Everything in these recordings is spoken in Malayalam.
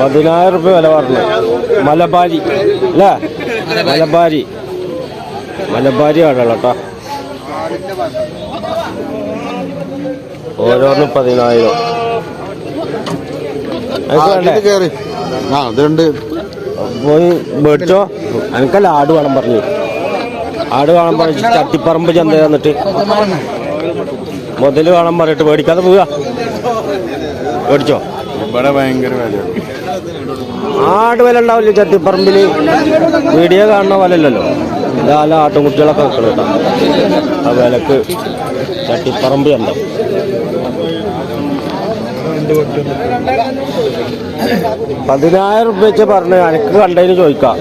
പതിനായിരം റുപ്യ വില പറഞ്ഞു. മലബാരി. അല്ലേ? മലബാരി. മലബാരി ആണല്ലോ കേട്ടോ ഓരോന്നും പതിനായിരം. പോയി മേടിച്ചോ. എനിക്കല്ല ആട് വേണം പറഞ്ഞു. ആട് വേണം പറഞ്ഞു. ചട്ടിപ്പറമ്പ് ചന്ത തന്നിട്ട് മുതൽ വേണം പറഞ്ഞിട്ട് മേടിക്കാതെ പോവുക. മേടിച്ചോ? ഇവിടെ ഭയങ്കര വിലയാണ് ആട് വില ഉണ്ടാവില്ല ചട്ടിപ്പറമ്പിൽ വീഡിയോ കാണുന്ന പോലെ അല്ലല്ലോ ഇതാല ആട്ടുംകുട്ടികളൊക്കെ വെക്കണം കേട്ടോ. ആ വിലക്ക് ചട്ടിപ്പറമ്പ് ചന്ത പതിനായിരം റുപ്യ വെച്ച് പറഞ്ഞു എനിക്ക് കണ്ടതിന് ചോദിക്കാം.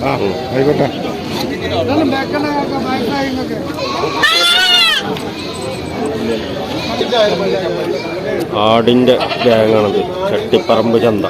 ആ ആയിക്കോട്ടെ ആടിന്റെ ബാഗാണത് ചട്ടിപ്പറമ്പ് ചന്ത.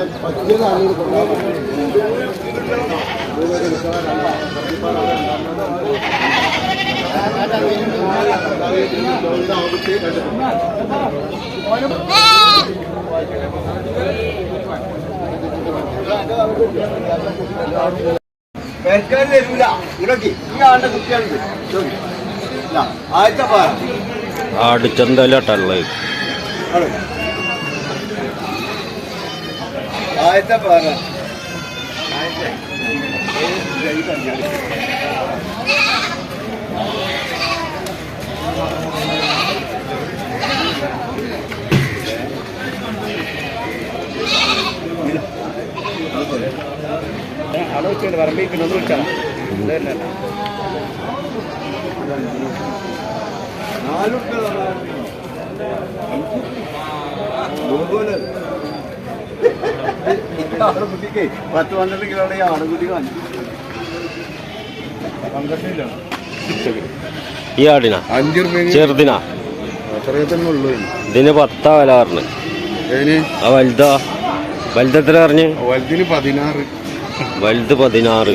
പേർക്കാരും വരൂല ഇറക്കി ഈ ആളുടെ കുട്ടിയാണ് ആദ്യത്തെ പാറ. ആടിച്ചന്തയിലോട്ടുള്ളത് ആദ്യത്തെ പാറ. അവിടെ വെച്ചിട്ട് പറമ്പിക്കുന്നത് ഒന്ന് ആടുകുട്ടിക്ക് പത്ത് പന്ത്രണ്ട് കിലോയുടെ ഈ ആടുകുട്ടി കാണിച്ചു ഈ ആടിനാ അഞ്ചു ചെറുതിനാ തന്നെ ഉള്ളൂ. ഇതിന് പത്താ വില പറഞ്ഞു. ആ വലുതാ. വലുതെത്ര പറഞ്ഞു? വലുതിന് പതിനാറ്. വലുത് പതിനാറ്.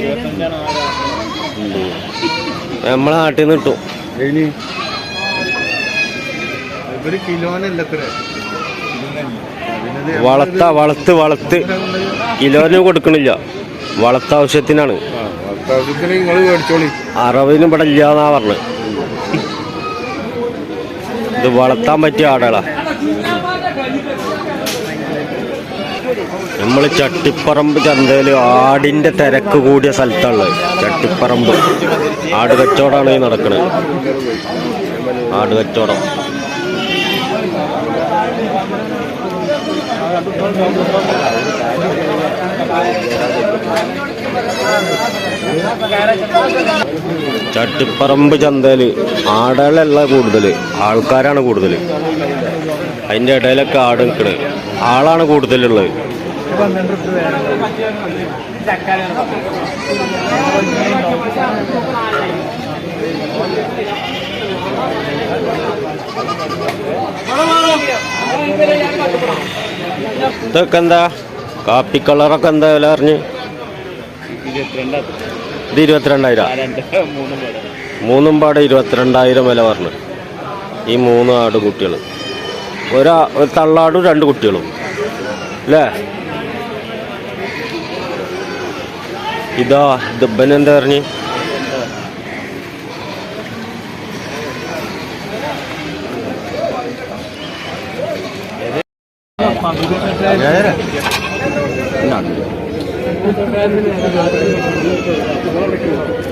നമ്മളെ നാട്ടിൽ നിന്ന് കിട്ടും. വളത്ത വളത്ത് വളത്ത് കിലോന് കൊടുക്കണില്ല. വളത്ത ആവശ്യത്തിനാണ് അറവിന് ഇവിടെ ഇല്ലാന്നാ പറഞ്ഞത് ഇത് വളർത്താൻ പറ്റിയ ആടുകളാ നമ്മൾ ചട്ടിപ്പറമ്പ് ചന്തയിൽ ആടിന്റെ തിരക്ക് കൂടിയ സ്ഥലത്താണുള്ളത്. ചട്ടിപ്പറമ്പ്. ആട് കച്ചവടമാണ് ഈ നടക്കുന്നത് ആട് കച്ചവടം. ചട്ടിപ്പറമ്പ് ചന്തയിൽ ആടുകളല്ല കൂടുതൽ ആൾക്കാരാണ് കൂടുതൽ അതിന്റെ ഇടയിലൊക്കെ ആട് നിൽക്കണത് ആളാണ് കൂടുതലുള്ളത്. ഇതൊക്കെ എന്താ? കാപ്പി കളറൊക്കെ എന്താ വില അറിഞ്ഞ്? ഇത് ഇരുപത്തിരണ്ടായിരം. മൂന്നും പാടെ. ഇരുപത്തിരണ്ടായിരം വില പറഞ്ഞു. ഈ മൂന്ന് ആട് കുട്ടികൾ ഒരാ ഒരു തള്ളാടും രണ്ട് കുട്ടികളും. അല്ലേ? ഇതാ ദബ്ബൻ എന്താ പറഞ്ഞ്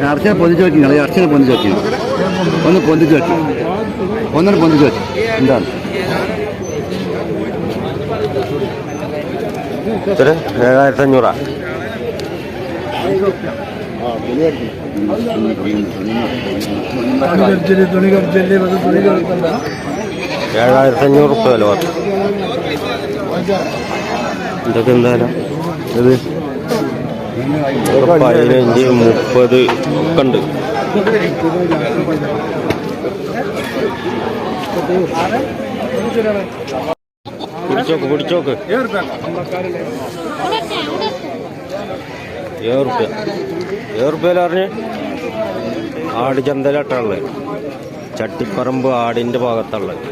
അർച്ചനെ പൊന്തിച്ചു വെക്കി നിങ്ങൾ അർച്ചനെ പൊന്തിച്ച് വെക്കി. ഒന്ന് പൊന്തിച്ചു വെക്കി. ഒന്നിനെ പൊന്തിച്ചു വെക്കി. എന്താണ്? ഏഴായിരത്തി അഞ്ഞൂറാ ഏഴായിരത്തി അഞ്ഞൂറ് റുപ്യ വില പറഞ്ഞു ഇതൊക്കെ എന്തായാലും ഇത് പതിനഞ്ച് മുപ്പത് ഒക്കെ ഉണ്ട്. പിടിച്ചോക്ക് പിടിച്ചോക്ക് ഏഴ് റുപ്യ ഏഴ് റുപ്യയിൽ പറഞ്ഞ് ആട് ചന്തയിലട്ടുള്ളത് ചട്ടിപ്പറമ്പ് ആടിൻ്റെ ഭാഗത്തുള്ളത്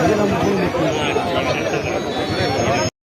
ഇത് നമുക്ക്